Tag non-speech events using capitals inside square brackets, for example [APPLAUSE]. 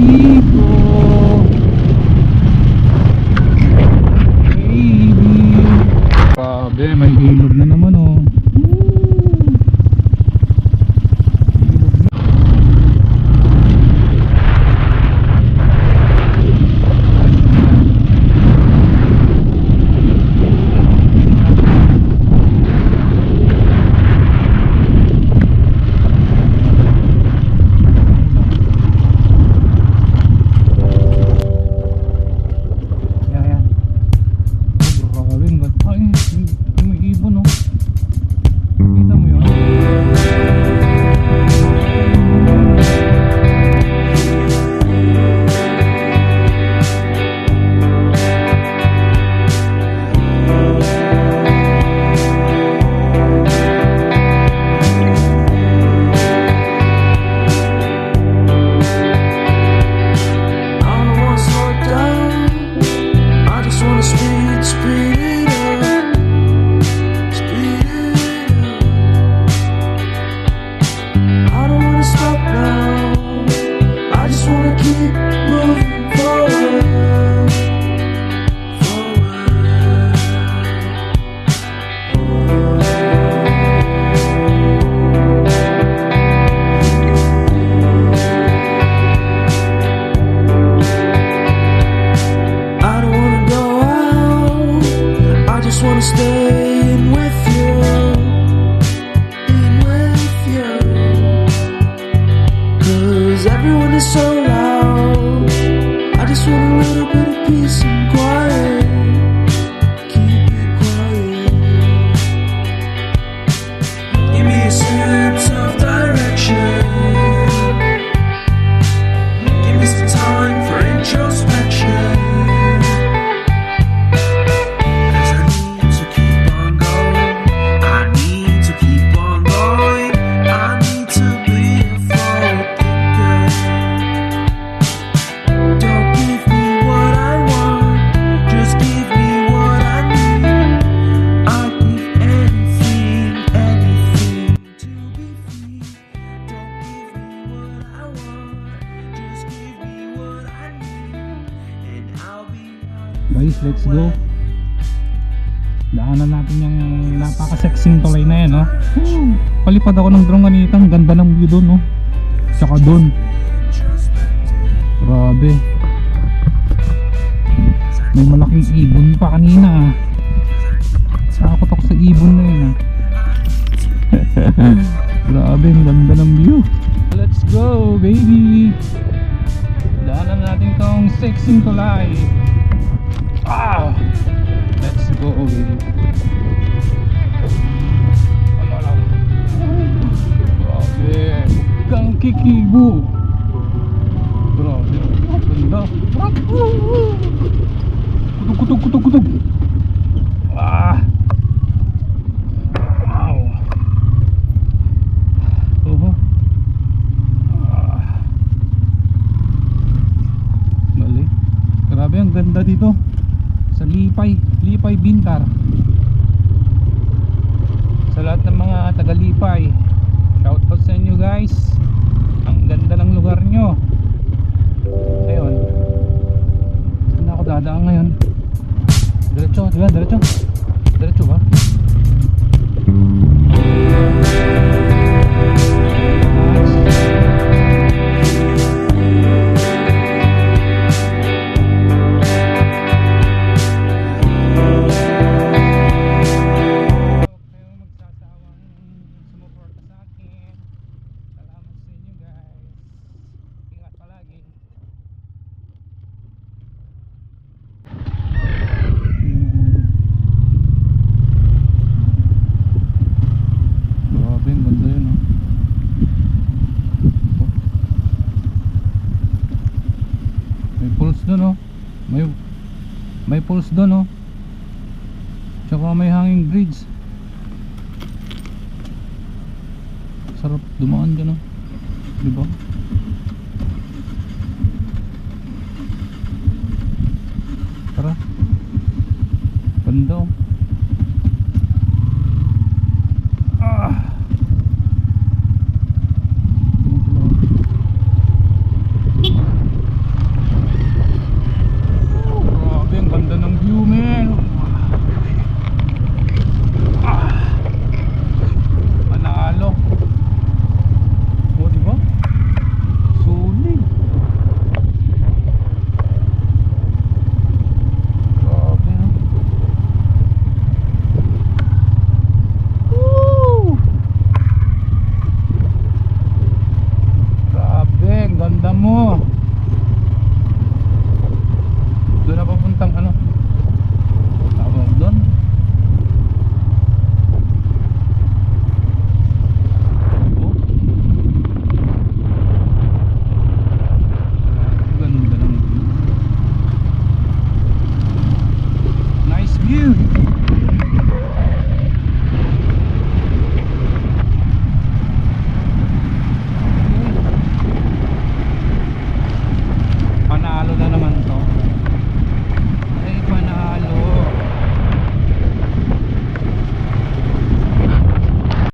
You. so Guys, let's go. Daanan natin yung napaka-sexing tulay na yan, no? Woo! Palipad ako ng drone kanina. Ang ganda ng view doon, no? Tsaka doon. Grabe. May malaking ibon pa kanina, ah. Takot ako sa ibon na yun, ah. [LAUGHS] Grabe, ang ganda ng view. Let's go, baby! Daanan natin tong sexing tulay. Ah! Let's go, baby. Ano lang? Grabe. Kang kikibo. Grabe. Ganda. Lipay, Bintar. Sa lahat ng mga taga Lipay, shout out sa inyo guys. Ang ganda ng lugar nyo. Ayun. Saan ako dadaan ngayon? Diretso, di ba? Diretso. Diretso ba? Doon oh. May may pulse doon oh. Tsaka may hanging bridge. Sarap dumaan dyan oh. Di ba? Tara. Ganda oh.